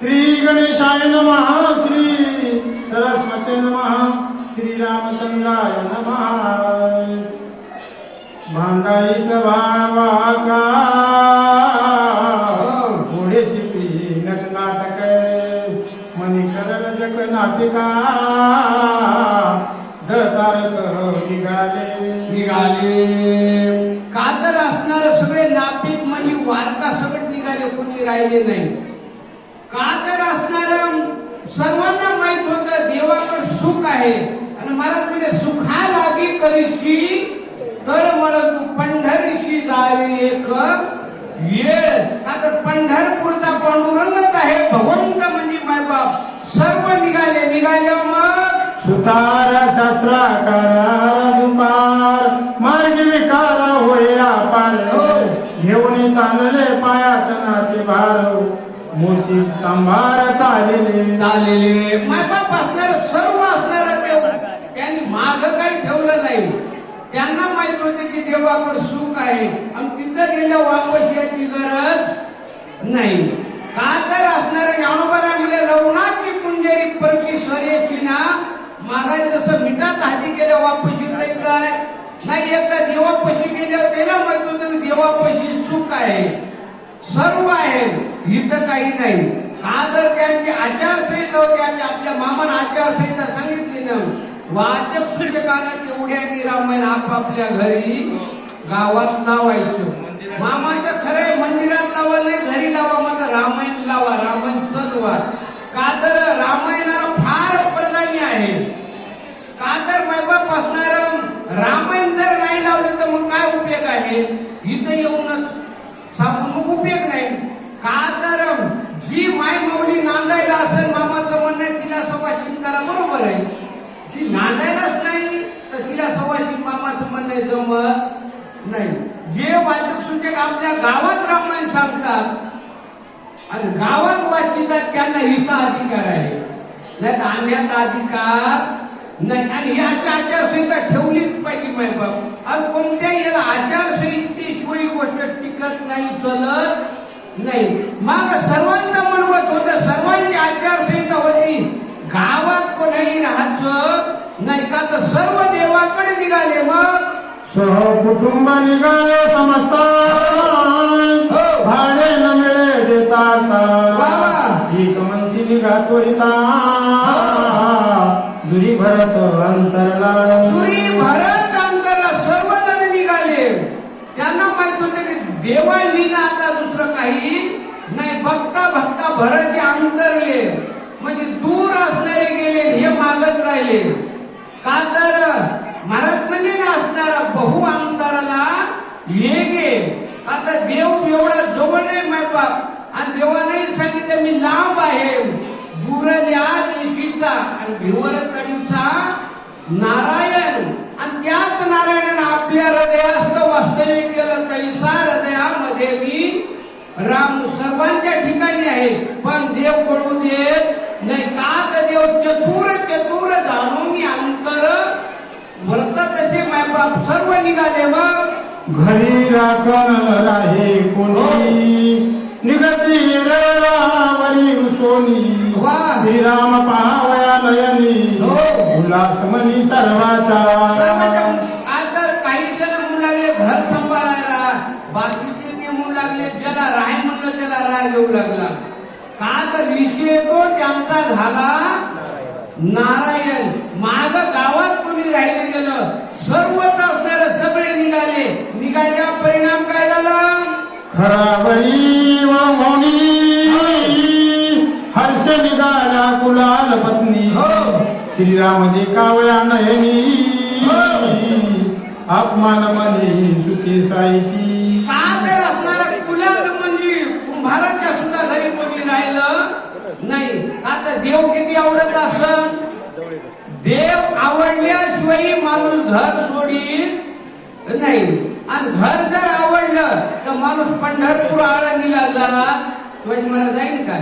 श्री गणेशाय नम श्री सरस्वती नम श्री रामचंद्राय नमः। भांडाईच भावा का पुढे शिपी नटनाटक मणिकर रजक नाटिका निघाले। निघाले। का तर असणार सगळे नापिक म्हणजे वारका सगळं निघाले कोणी राहिले नाही. का तर असणार सर्वांना माहीत होत देवाकडे सुख आहे. आणि महाराज म्हणजे सुखा लागी करीशी तर मला तू पंढरीशी जावी एक येळ. का तर पंढरपूरचा पांडुरंगच आहे. भगवंत म्हणजे मायबाप सर्व निघाले निघाले मग सुतार शास्त्राकार दुपार. मार्ग विकार होया पार. घेऊन चालले पायात नाचे भार. मोची तांबार चालले. माय बाप असणार सर्व असणार त्यांनी माग काही ठेवलं नाही. त्यांना माहीत होते की देवाकडे सुख आहे. आणि तिथं गेल्या वापस याची गरज नाही. का तर असणार ज्ञानोबरा म्हणजे लवणाची कुंजेरी परकी स्वरेची ना मागायचं जसं मिठात हाती गेल्या वापस येत काय? नाही एकदा देवापशी गेल्यावर त्याला माहीत होतं की देवापशी सुख आहे. सर्व आहे. इथं काही नाही. का जर त्यांची आचारसंहिता होती आणि आपल्या मामानं आचारसंहिता सांगितली ना वाचक सूचकानं तेवढ्या रामायण आपापल्या घरी गावात लावायचं. मामाचं खरं मंदिरात लावा नाही घरी लावा मात्र रामायण लावा रामायण सजवा का तर रामायणाला फार प्राधान्य आहे. का तर बायबाप असणार रामायण जर नाही लावलं तर मग काय उपयोग आहे? इथं येऊनच सांगून मग उपयोग नाही का तर जी माय माऊली नांदायला असेल मामाचं म्हणणं आहे, तिला त्याला करा बरोबर आहे. जी नांदायलाच नाही तर तिला सवाशीन मामाचं म्हणणं जमत नाही. जे वाचक सूचक आपल्या गावात रामायण सांगतात आणि गावात वाचितात त्यांना हिचा अधिकार आहे. नाही तर आणण्याचा अधिकार नाही. आणि ही अशी आचारसंहिता ठेवलीच पाहिजे माय बाप आणि कोणत्याही याला आचारसंहितेशिवाय गोष्ट टिकत नाही चलत नाही. मग सर्वांना म्हणवत होत. सर्वांची आचारसंहिता होती. गावात कोणाही राहायचं नाही का तर सर्व देवाकडे निघाले मग. सहकुटुंब निघाले समजता हो. भाडे न मिळे देतात. एक म्हणती निघा त्वरिता. दुरी भरत अंतरला. दुरी भरत अंतरला सर्वजण निघाले. त्यांना माहीत होते की देवा विना आता दुसरं काही नाही. बघता बघता भरत अंतरले. म्हणजे दूर असणारे गेले हे मागत राहिले. का तर महाराज म्हणजे असणारा बहु आमदाराला हे गे आता देव एवढा जवळ नाही माय बाप. आणि देवाने सांगितलं मी लांब आहे. दुरल्या देशीचा आणि भिवर तडीचा नारा मायबाप सर्व निघाले मग? घरी राखण राहे कोणी? निगती रावरी सोनी वा. श्रीराम पाहावया नयनी. हो. उल्हास मनी सर्वाचा आता काही जण म्हणू लागले घर सांभाळायला. बाकीचे ते म्हणू लागले ज्याला राय म्हणलं त्याला राय येऊ लागला. का तर विषय तो त्यांचा झाला नारायण. माग गावात कोणी राहिलं गेलं सर्वच असणारे सगळे निघाले. निघाल्या परिणाम काय झाला? खराबरी व मौनी हर्ष निघाला कुलाल पत्नी. हो. श्रीरामजी कावया नयनी. हो. अपमान मनी सुखी साईची. का तर असणारा कुलाल म्हणजे कुंभाराच्या सुद्धा घरी कोणी राहिलं नाही. आता देव किती आवडत असन? देव आवडल्याशिवाय माणूस घर सोडीत नाही. आणि घर जर आवडलं तर माणूस पंढरपूर आळंदीला जा. शिवाजी महाराज जाईन का?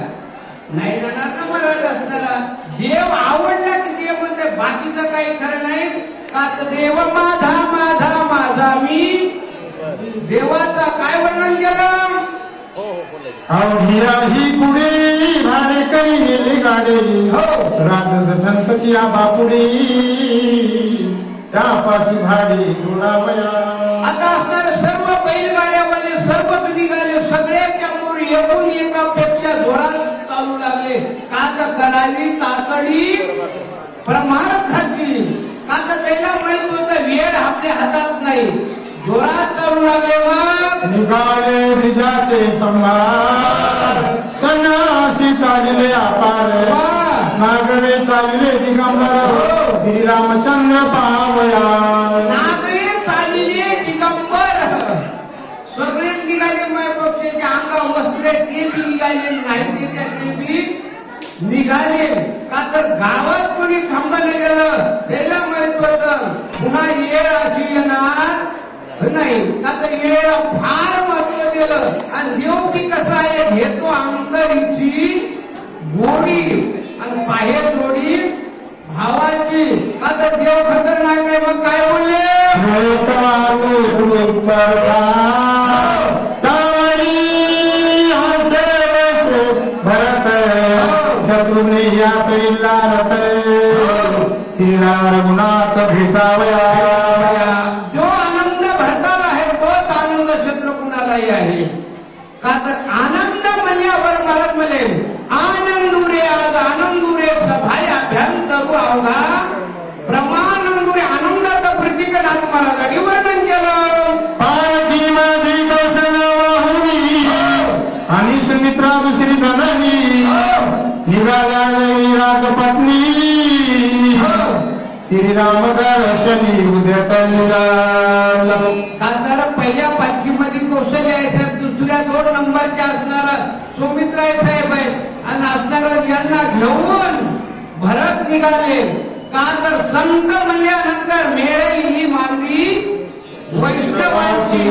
नाही जाणार ना महाराज असणारा देव आवडला की देव म्हणते बाकीचं काही खरं नाही. का तर देव माझा माझा माझा मी देवाचा काय वर्णन केलं? अवघिया ही पुढे भाडे गाडे. हो. राजस गणपती बापुडी त्यापाशी भाडी जोडावया आता असणारे सर्व बैलगाड्यावाले सर्वच निघाले सगळ्याच्या मोर एकूण एकापेक्षा जोरात चालू लागले. का तर करावी तातडी प्रमाणात घातली का तर त्याला माहीत होतं वेळ आपल्या हातात नाही. जोरात चालू लागले मग. निघाले धिजाचे संभार संन्यासी चालले अपार. नागवे चालले दिगंबर. श्रीरामचंद्र पावया. नागरे चालले दिगंबर. सगळेच निघाले माय त्याच्या अंगा वस्त्र ते बी निघाले नाही ते त्या ते बी निघाले. का तर गावात कोणी थांबलं गेलं. त्याला माहीत होत पुन्हा येळ अशी येणार नाही. का तर येळेला फार महत्त्व दिलं. आणि देव बी कसा आहे घेतो अंतरीची गोडी. आणि बाहेर जोडी भावाची. तर देव खतरनाक आहे मग काय बोलले? शत्रुने या पेला रथ श्रीराम रघुनाथ भेटावया श्रीराम दर्शनी उद्याचा का तर पहिल्या पालखीमध्ये कौशल्य आहे साहेब दुसऱ्या दोन नंबरच्या असणारा सुमित्रा आहे साहेब आहे आणि असणारा यांना घेऊन भरत निघाले. का तर संत म्हणल्यानंतर मिळेल ही मांदी. वैष्णवांची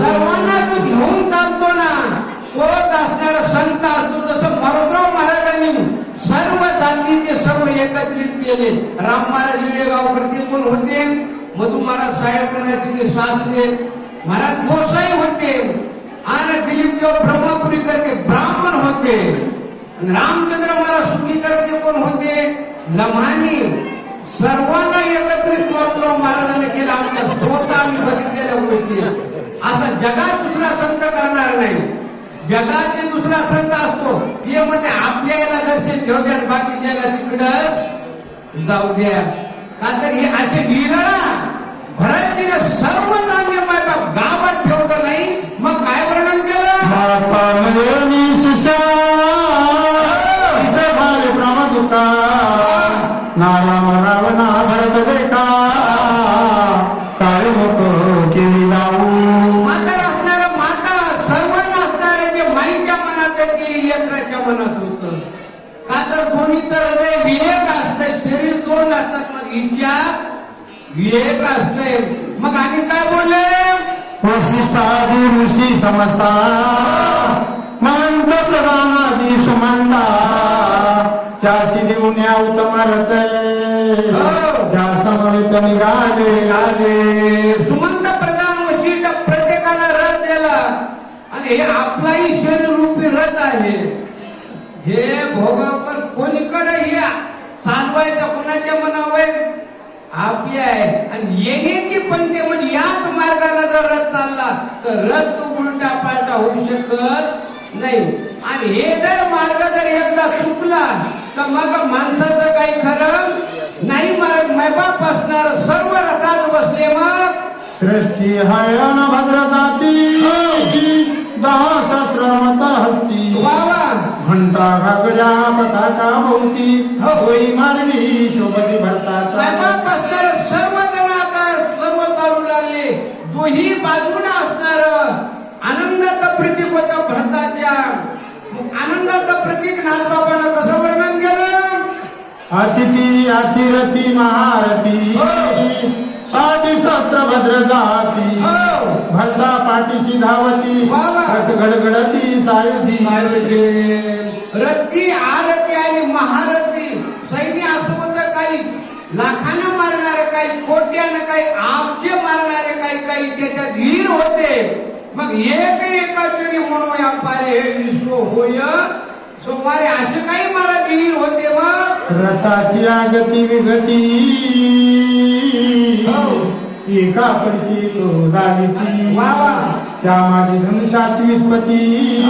सर्वांना तू घेऊन चालतो ना. तोच असणारा संत ते सर्व एकत्रित केले. राम महाराज विडेगावकर ते पण होते. मधु महाराज सायळकरांचे ते शास्त्रे महाराज गोसाई होते. आणि दिलीप देव ब्रह्मपुरीकर ते ब्राह्मण होते. रामचंद्र महाराज सुखीकर ते कोण होते. लमानी सर्वांना एकत्रित मात्र महाराजांनी केलं. आमच्या स्वतः आम्ही बघितलेल्या गोष्टी. आता जगात दुसरा संत करणार नाही. जगात जे दुसरा संत असतो ते म्हणजे आपल्या याला दर्शन घेऊ द्या बाकी बाकीच्याला तिकडं जाऊ द्या. का तर हे असे विरळा भरत सर्व मनात होत का तर कोणी तर हृदय विवेक असतंय. शरीर दोन असतात मग इच्छा विवेक असतंय. मग आणि काय बोलले? वसिष्ठादी ऋषी समजता. मंत प्रधानादी सुमंता. त्यासी देऊन उत्तमरत त्या समवेत निघाले. आले सुमंत प्रधान वशिष्ठ प्रत्येकाला रथ दिला आणि हे आपलाही शरीर रूपी रथ आहे. हे भोगावकर कोणीकडे हे चालवायचं कोणाच्या मनावर आपले आहे. आणि येण्याची पंक्ती म्हणजे याच मार्गाने जर रथ चालला तर रथ तो उलटा पालटा होऊ शकत नाही. आणि हे जर मार्ग जर एकदा चुकला तर मग माणसाचं काही खरं नाही मार्ग. मैबाप असणार सर्व रथात बसले मग. सृष्टी हयन भद्र जाती दहा सहस्र घंटा घागऱ्या पताका भोवती हो. होई मारली शोभती भरताचा। सर्व जण आता सर्व चालू लागले. दोही बाजूला असणार आनंदाचं प्रतीक होतं भरताच्या. आनंदाचं प्रतीक नाथबाबानं कसं वर्णन केलं? अतिथी अतिरथी महारथी। हो. साधी सहस्त्र भद्र जाती। हो. भरता पाठीशी धावती। गडगडती सायुधी रथी आरती आणि महारथी सैन्य असं होतं काही लाखानं मारणारे काही कोट्यानं काही आपचे मारणारे काही काही त्याच्यात वीर होते. मग एक एकाच म्हणून व्यापारे हे विश्व होय. सोमारे असे काही महाराज वीर होते रथाची आगती विगती. हो. एका पडशी तो वा त्या माझी धनुष्याची वित्पत्ती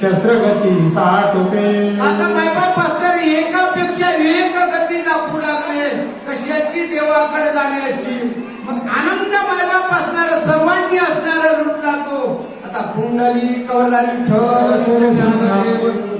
शस्त्रगती साठ होते आता मायबाप तर एकापेक्षा एक गती दाखवू लागले. कशाची देवाकडे जाण्याची? मग आनंद मायबाप असणार सर्वांनी असणार लुटला तो आता कुंडली कवरदारी ठर